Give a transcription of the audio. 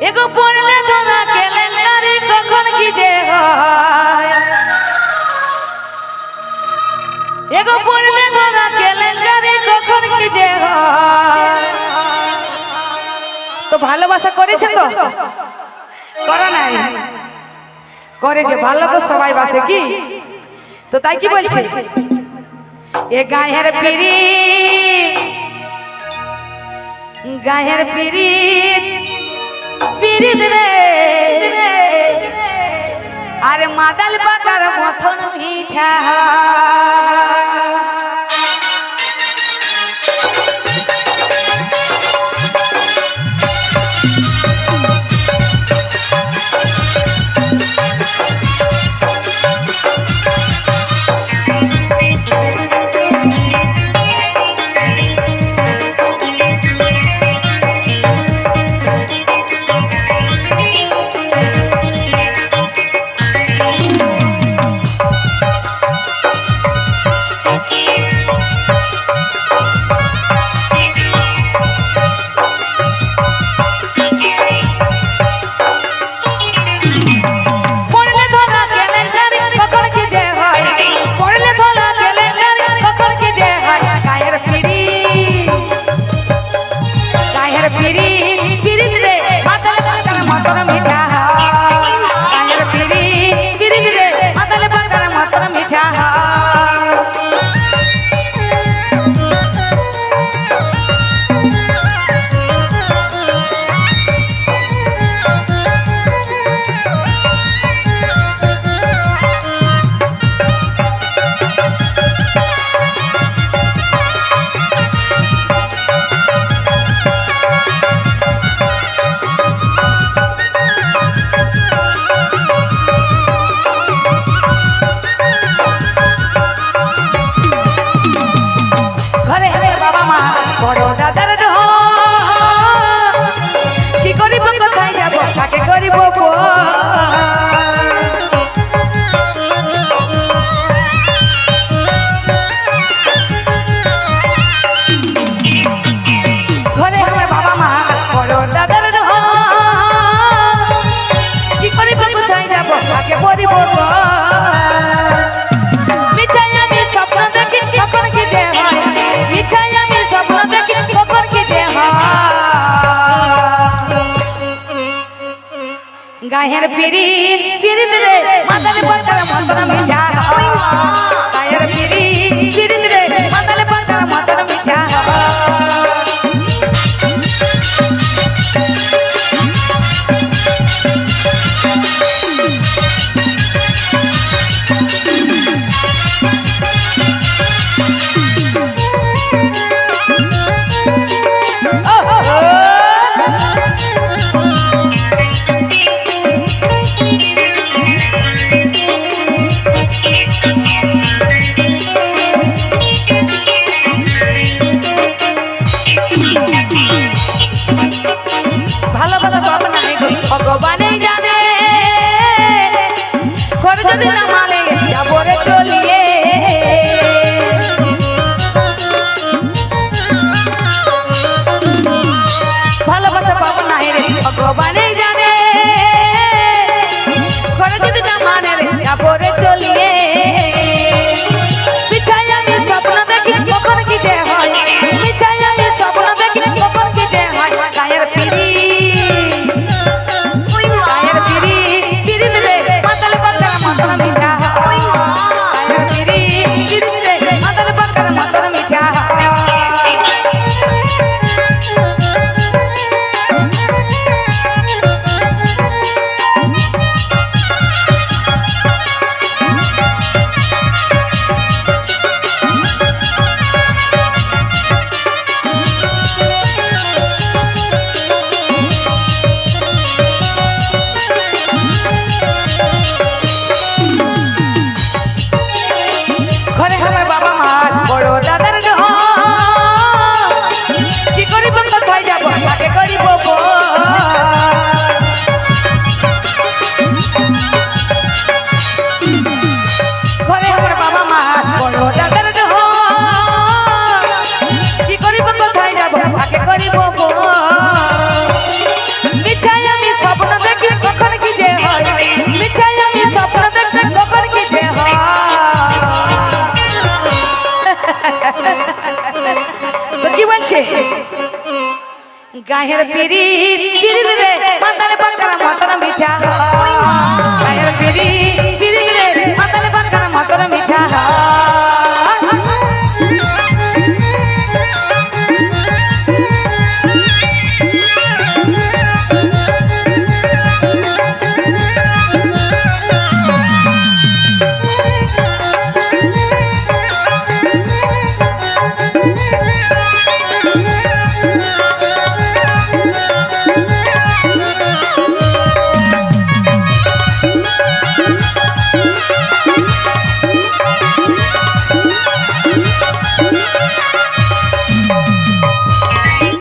এগো পড়লে ধরা ক্যালেন্ডারে কখন কি যে হয়? এগো পড়লে ধরা ক্যালেন্ডারে কখন কি যে হয়? তো ভালোবাসা করেছে তো? করা নাই? করেছে, ভালো তো সবাই বাসে কি? তো তাই কি বলছে? এ গায়ের পিড়ি গায়ের পিড়ি পিরিত রে আরে মাদাল পাকার মথন মিঠা। पीरी पीरी रे पातल पातल मटर मीठा গায়ের পিড়ি পিড়ি দিলে মাথার পাতার মন্ত্র মিঠা গায়ের পিড়ি পিড়ি দিলে গায়ের পিড়ি পিড়ি রে পাতালে পাকার মতন মিঠা। গায়ের পিড়ি